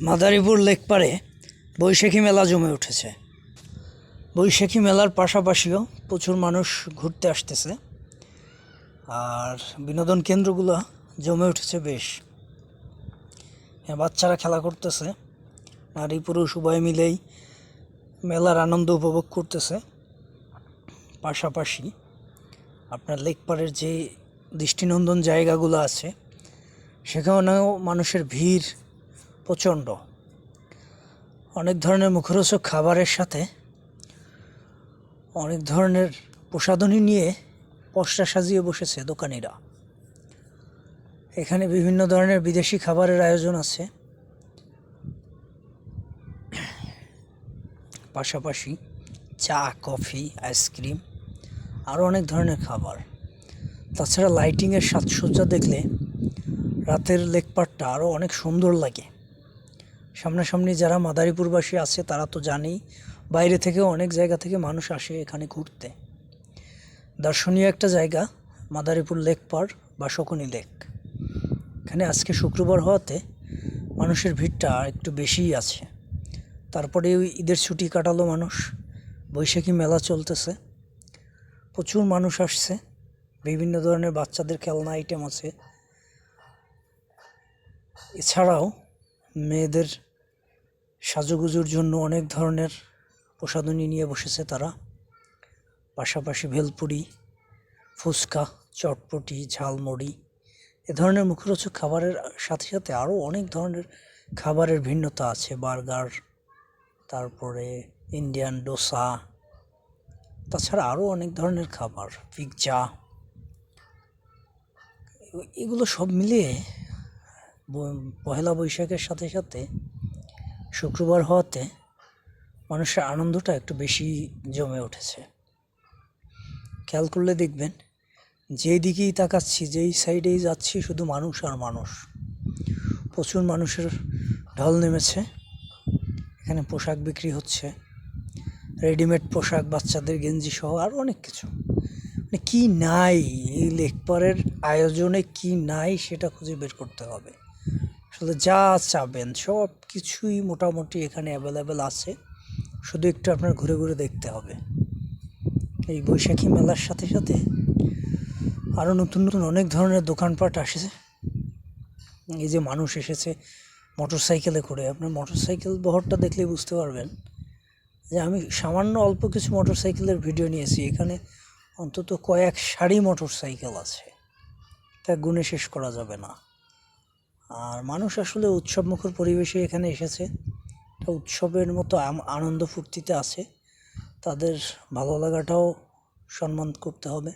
Madaripur lake পারে বৈশাখী মেলা জমে উঠেছে। বৈশাখী মেলার পাশাপাশিও প্রচুর মানুষ ঘুরতে আসতেছে। আর বিনোদন কেন্দ্রগুলো জমে উঠেছে বেশ। হ্যাঁ, বাচ্চারা খেলা করতেছে। নারী পুরুষ উভয় মিলেই মেলার আনন্দ উপভোগ করতেছে। পাশাপাশি আপনার লেক পাড়ের যে দৃষ্টিনন্দন জায়গাগুলো আছে সেখানেও মানুষের ভিড় প্রচণ্ড। অনেক ধরনের মুখরোচক খাবারের সাথে, অনেক ধরনের প্রসাধনী নিয়ে পশরা সাজিয়ে বসেছে দোকানিরা। এখানে বিভিন্ন ধরনের বিদেশি খাবারের আয়োজন আছে। পাশাপাশি চা, কফি, আইসক্রিম আরও অনেক ধরনের খাবার। তাছাড়া লাইটিংয়ের সাজসজ্জা দেখলে রাতের লেকপাটটা আরও অনেক সুন্দর লাগে। সামনাসামনি যারা মাদারীপুরবাসী আছে, তারা তো জানেই, বাইরে থেকেও অনেক জায়গা থেকে মানুষ আসে এখানে ঘুরতে। দর্শনীয় একটা জায়গা, মাদারীপুর লেক পার্ক বা শকুনি লেক। এখানে আজকে শুক্রবার হওয়াতে মানুষের ভিড়টা একটু বেশিই আছে। তারপরে ওই ঈদের ছুটি কাটালো মানুষ, বৈশাখী মেলা চলতেছে। প্রচুর মানুষ আসছে, বিভিন্ন ধরনের বাচ্চাদের খেলনা আইটেম আছে। এছাড়াও মেয়েদের সাজুগুজুর জন্য অনেক ধরনের প্রসাধনী নিয়ে বসেছে তারা। পাশাপাশি ভেলপুরি, ফুচকা, চটপটি, ঝালমুড়ি, এ ধরনের মুখরোচক খাবারের সাথে সাথে আরও অনেক ধরনের খাবারের ভিন্নতা আছে। বার্গার, তারপরে ইন্ডিয়ান ডোসা, তাছাড়া আরও অনেক ধরনের খাবার, পিৎজা, এগুলো সব মিলিয়ে পহেলা বৈশাখের সাথে সাথে শুক্রবার হওয়াতে মানুষের আনন্দটা একটু বেশি জমে উঠেছে। খেয়াল করলে দেখবেন, যেই দিকেই তাকাচ্ছি, যেই সাইডেই যাচ্ছি, শুধু মানুষ আর মানুষ। প্রচুর মানুষের ঢল নেমেছে। এখানে পোশাক বিক্রি হচ্ছে। রেডিমেড পোশাক, বাচ্চাদের গেঞ্জি সহ আরও অনেক কিছু। কী নাই? এই লেকপারের আয়োজনে কি নাই সেটা খুঁজে বের করতে হবে। আসলে যা চাবেন, সব কিছুই মোটামুটি এখানে অ্যাভেলেবেল আছে। শুধু একটু আপনার ঘুরে ঘুরে দেখতে হবে। এই বৈশাখী মেলার সাথে সাথে আরও নতুন নতুন অনেক ধরনের দোকানপাট আসেছে। এই যে মানুষ এসেছে মোটর সাইকেলে করে। আপনার মোটর সাইকেল বহরটা দেখলেই বুঝতে পারবেন যে আমি সামান্য অল্প কিছু মোটর সাইকেলের ভিডিও নিয়েছি। এখানে অন্তত কয়েক সারি মোটর সাইকেল আছে। তা গুণে শেষ করা যাবে না। আর মানুষ আসলে উৎসবমুখর পরিবেশে এখানে এসেছে। তা উৎসবের মতো আনন্দ ফুর্তিতে আছে। তাদের ভালো লাগাটাও সম্মান করতে হবে।